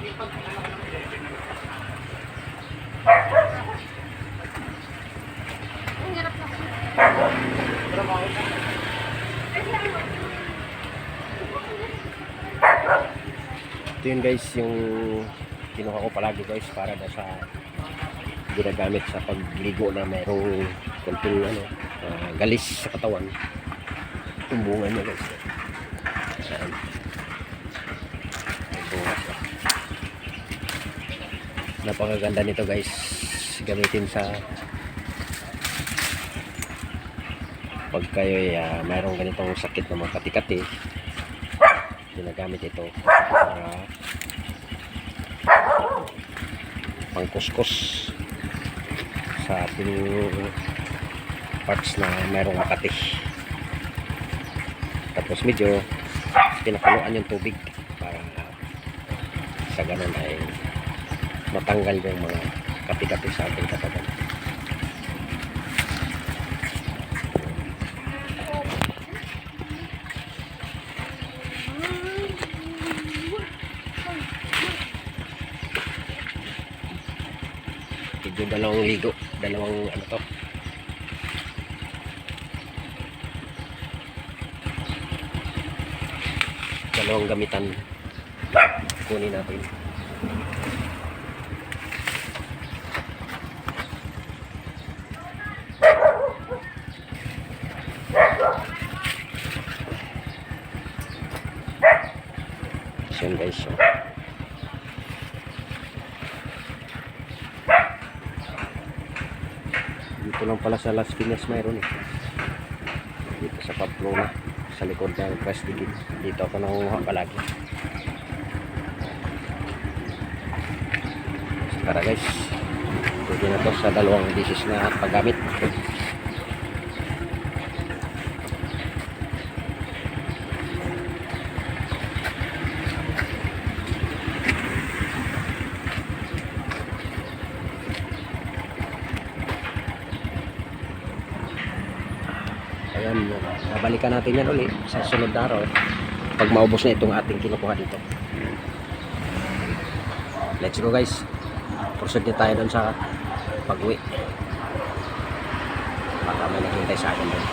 Ito yun guys, yung kinuha ko palagi guys para na sa ginagamit sa pagligo na mayroong konting ano, ah, galis sa katawan. Yung bunga guys. Ayan. Bunga siya. Napakaganda nito guys. Gamitin sa pag kayo uh, mayroong ganitong sakit na mga kati-kati ginagamit ito para pangkuskus sa ating parts na mayroong makati tapos medyo pinakuloan yung tubig para sa ganun ay matanggal yung mga kati-kati sa ating katawan. Medyo dalawang ligo dalawang ano to. Dalawang gamitan kunin natin So yun guys so. Dito lang pala sa Las Piñas mayroon eh. Dito sa Pamplona. Sa likod ng Prestigit. Dito ako nangunguha palagi. So, tara guys. Pwede na to sa dalawang dishes na paggamit. Ayan, babalikan natin yan ulit sa sunod na araw pag maubos na itong ating kinukuha dito. Let's go guys. Proceed din tayo doon sa pag-uwi. Baka may naghintay sa akin doon.